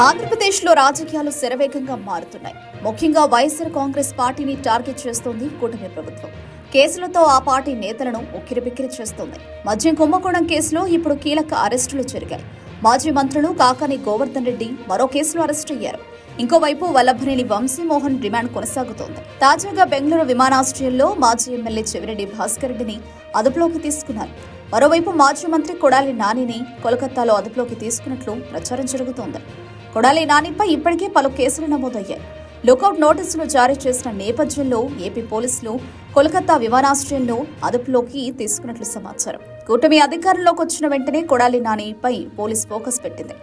ఆంధ్రప్రదేశ్లో రాజకీయాలు శరవేగంగా మారుతున్నాయి. ముఖ్యంగా వైఎస్ఆర్ కాంగ్రెస్ పార్టీని టార్గెట్ చేస్తోంది కూటమి ప్రభుత్వం. కేసులతో ఆ పార్టీ నేతలను ఉక్కిరిబిక్కిరి చేస్తోంది. మద్యం కుంభకోణం కేసులో ఇప్పుడు కీలక అరెస్టులు జరిగాయి. మాజీ మంత్రులు కాకాని గోవర్ధన్ రెడ్డి మరో కేసులో అరెస్టు అయ్యారు. ఇంకోవైపు వల్లభనేని వంశీమోహన్ డిమాండ్ కొనసాగుతోంది. తాజాగా బెంగళూరు విమానాశ్రయంలో మాజీ ఎమ్మెల్యే చెవిరెడ్డి భాస్కర్ రెడ్డిని అదుపులోకి తీసుకున్నారు. మరోవైపు మాజీ మంత్రి కొడాలి నానిని కోలకత్తాలో అదుపులోకి తీసుకున్నట్లు ప్రచారం జరుగుతోంది. కొడాలి నానిపై ఇప్పటికే పలు కేసులు నమోదయ్యాయి. లుకౌట్ నోటీసులు జారీ చేసిన నేపథ్యంలో ఏపీ పోలీసులు కోల్కతా విమానాశ్రయంలో అదుపులోకి తీసుకున్నట్లు సమాచారం. కూటమి అధికారంలోకి వచ్చిన వెంటనే కొడాలి నానిపై పోలీస్ ఫోకస్ పెట్టింది.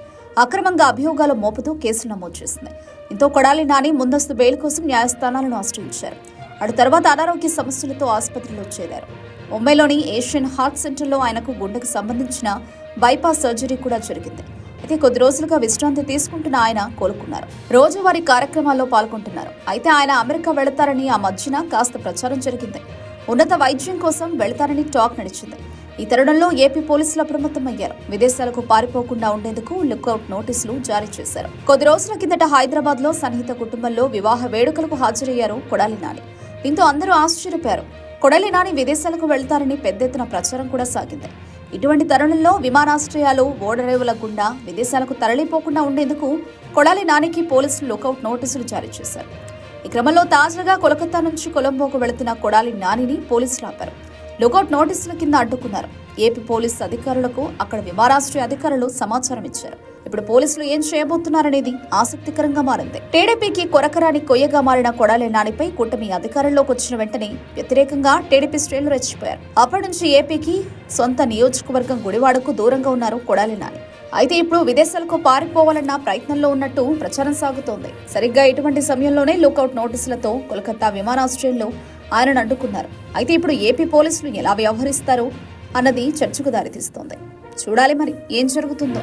అక్రమంగా అభియోగాలు మోపుతూ కేసులు నమోదు చేసింది. దీంతో కొడాలి నాని ముందస్తు బెయిల్ కోసం న్యాయస్థానాలను ఆశ్రయించారు. అటు తర్వాత అనారోగ్య సమస్యలతో ఆసుపత్రిలో చేరారు. ముంబైలోని ఏషియన్ హార్ట్ సెంటర్లో ఆయనకు గుండెకు సంబంధించిన బైపాస్ సర్జరీ కూడా జరిగింది. అయితే కొద్ది రోజులుగా విశ్రాంతి తీసుకుంటున్న ఆయన కోలుకున్నారు. రోజువారీ కార్యక్రమాల్లో పాల్గొంటున్నారు. అయితే ఆయన అమెరికా వెళతారని ఆ మధ్యన కాస్త ప్రచారం జరిగింది. ఉన్నత వైద్యం కోసం వెళతారని టాక్ నడిచింది. ఈ తరుణంలో ఏపీ పోలీసులు అప్రమత్తమయ్యారు. విదేశాలకు పారిపోకుండా ఉండేందుకు లుక్అవుట్ నోటీసులు జారీ చేశారు. కొద్ది రోజుల కిందట హైదరాబాద్లో సన్నిహిత కుటుంబంలో వివాహ వేడుకలకు హాజరయ్యారు కొడాలి నాని. దీంతో అందరూ ఆశ్చర్యపోయారు. కొడాలి నాని విదేశాలకు వెళ్తారని పెద్ద ఎత్తున ప్రచారం కూడా సాగింది. ఇటువంటి తరుణంలో విమానాశ్రయాలు ఓడరేవుల గుండా విదేశాలకు తరలిపోకుండా ఉండేందుకు కొడాలి నానికి పోలీసులు లుకౌట్ నోటీసులు జారీ చేశారు. ఈ క్రమంలో తాజాగా కోలకత్తా నుంచి కొలంబోకు వెళుతున్న కొడాలి నానిని పోలీసులు ఆపారు. లుకౌట్ నోటీసుల కింద అడ్డుకున్నారు. ఏపీ పోలీసు అధికారులకు అక్కడ విమానాశ్రయ అధికారులు సమాచారం ఇచ్చారు. ఇప్పుడు పోలీసులు ఏం చేయబోతున్నారనేది ఆసక్తికరంగా మారింది. టీడీపీకి కొరకరాని కొయ్యగా మారిన కొడాలి నానిపై కూటమి అధికారంలోకి వచ్చిన వెంటనే వ్యతిరేకంగా టీడీపీ శ్రేణులు రెచ్చిపోయారు. అప్పటి నుంచి ఏపీకి సొంత నియోజకవర్గం గుడివాడకు దూరంగా ఉన్నారు కొడాలి నాని. అయితే ఇప్పుడు విదేశాలకు పారిపోవాలన్న ప్రయత్నంలో ఉన్నట్టు ప్రచారం సాగుతోంది. సరిగ్గా ఇటువంటి సమయంలోనే లుకౌట్ నోటీసులతో కోల్కతా విమానాశ్రయంలో ఆయనను అడ్డుకున్నారు. అయితే ఇప్పుడు ఏపీ పోలీసులు ఎలా వ్యవహరిస్తారు అన్నది చర్చకు దారితీస్తోంది. చూడాలి మరి ఏం జరుగుతుందో.